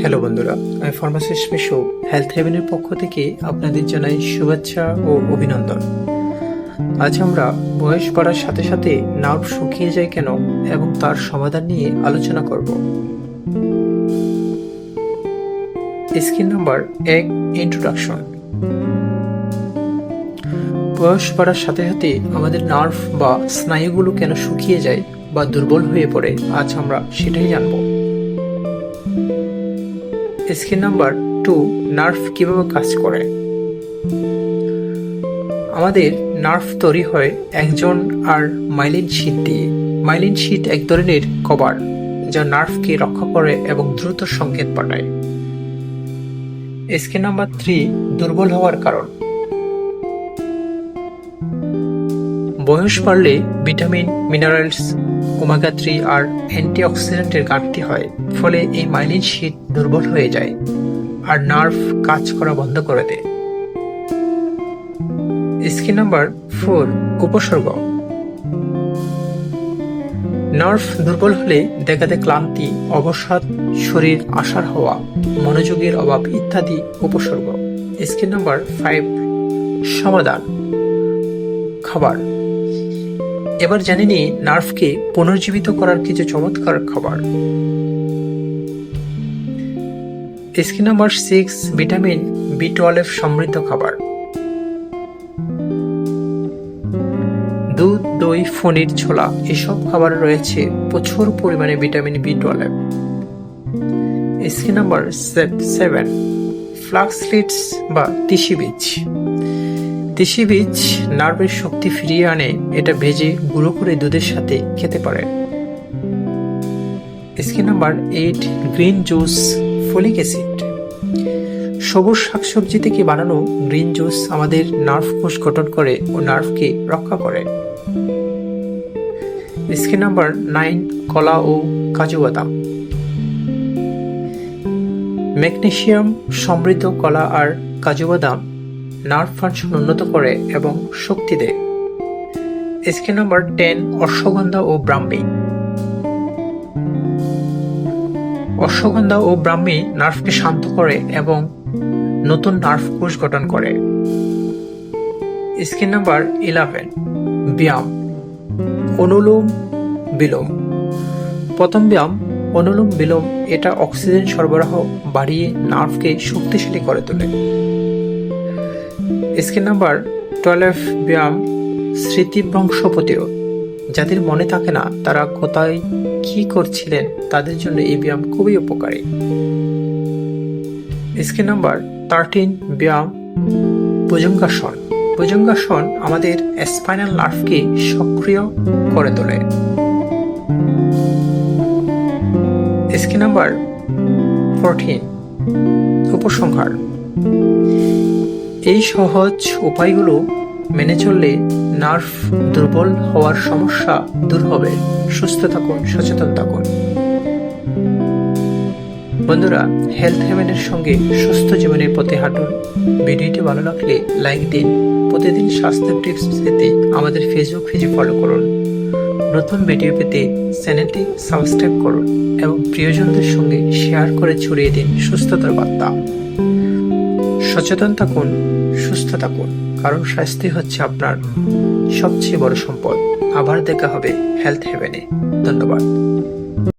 Hello বন্ধুরা। আমি pharmacist Mishu health হেভেনের পক্ষ থেকে আপনাদের জানাই শুভেচ্ছা ও অভিনন্দন। আজ আমরা বয়স বাড়ার সাথে সাথে নার্ভ শুকিয়ে যায় কেন এবং তার সমাধান নিয়ে আলোচনা করব। স্কিন নাম্বার এক ইন্ট্রোডাকশন বয়স বাড়ার সাথে সাথে আমাদের নার্ভ বা স্নায়ুগুলো কেন শুকিয়ে যায় বা দুর্বল হয়ে পড়ে, আজ আমরা সেটাই জানব। স্কিন নাম্বার টু, নার্ভ কীভাবে কাজ করে? আমাদের নার্ভ তৈরি হয় একজন আর মাইলিন শীট দিয়ে। মাইলিন শীট এক ধরনের কভার, যা নার্ভকে রক্ষা করে এবং দ্রুত সংকেত পাঠায়। স্কিন নাম্বার থ্রি, দুর্বল হওয়ার কারণ। বয়স বাড়লে ভিটামিন, মিনারেলস ওমেগা থ্রি আর অ্যান্টিঅক্সিডেন্টের ঘাটতি হয়, ফলে এই মাইলিন শীট দুর্বল হয়ে যায় আর নার্ভ কাজ করা বন্ধ করে দেয়। স্কিন নাম্বার ফোর, উপসর্গ। নার্ভ দুর্বল হলে দেখা দেয় ক্লান্তি, অবসাদ, শরীর আশার হওয়া, মনোযোগের অভাব ইত্যাদি উপসর্গ। স্কিন নাম্বার ফাইভ, সমাধান। খাবার। এবার জানি নি নার্ভকে পুনর্জীবিত করার কিছু চমৎকার খাবার। Skin number six vitamin B twelve সমৃদ্ধ খাবার। দুধ, দই পনির ছোলা, এসব খাবারে রয়েছে প্রচুর পরিমাণে vitamin B twelve skin number seven flax seeds বা তিসি বীজ। তিসি বীজ নার্ভের শক্তি ফিরিয়ে আনে, এটা ভেজে গুঁড়ো করে দুধের সাথে খেতে পারেন। Skin number eight, green juice, folic acid. সবুজ শাকসবজি থেকে বানানো গ্রিন জুস আমাদের নার্ভ কোষ গঠন করে ও নার্ভকে রক্ষা করে? স্কিন নাম্বার নাইন, কলা ও কাজু বাদাম। ম্যাগনেশিয়াম, সমৃদ্ধ কলা আর কাজু বাদাম নার্ভ ফাংশন উন্নত করে এবং শক্তি দেয়। স্কিন নাম্বার টেন, অশ্বগন্ধা ও ব্রাহ্মী। অশ্বগন্ধা ও ব্রাহ্মী নার্ভকে শান্ত করে এবং নতুন নার্ভ কোষ গঠন করে। স্কিন নাম্বার ইলেভেন, ব্যায়াম। অনুলোম বিলোম। প্রথম ব্যায়াম, অনুলোম বিলোম এটা অক্সিজেন সরবরাহ বাড়িয়ে নার্ভকে শক্তিশালী করে তোলে। স্কিন নাম্বার টুয়েলভ ব্যায়াম স্মৃতিভ্রংশ প্রতিরোধ যাদের মনে থাকে না, তারা কোথায় কি করছিলেন, তাদের জন্য এই ব্যায়াম খুবই উপকারী। স্কিন নাম্বার থার্টিন ব্যায়াম ভুজঙ্গাসন। ভুজঙ্গাসন আমাদের স্পাইনাল নার্ভকে সক্রিয় করে তোলে। স্কিন নাম্বার ফোরটিন উপসংহার। এই সহজ উপায়গুলো মেনে চললে নার্ভ দুর্বল হওয়ার সমস্যা দূর হবে। সুস্থ থাকুন, সচেতন থাকুন। বন্ধুরা হেলথ হেভেনের সঙ্গে সুস্থ জীবনের পথে হাঁটুন। ভিডিওটি ভালো লাগলে লাইক দিন। প্রতিদিন স্বাস্থ্য টিপস পেতে আমাদের ফেসবুক পেজে ফলো করুন। নতুন ভিডিও পেতে চ্যানেলটি সাবস্ক্রাইব করুন এবং প্রিয়জনদের সঙ্গে শেয়ার করে ছড়িয়ে দিন সুস্থতার বার্তা। সচেতন থাকুন সুস্থ থাকুন কারণ স্বাস্থ্যই হচ্ছে আপনার সবচেয়ে বড় সম্পদ। আবার দেখা হবে হেলথ হেভেনে ধন্যবাদ।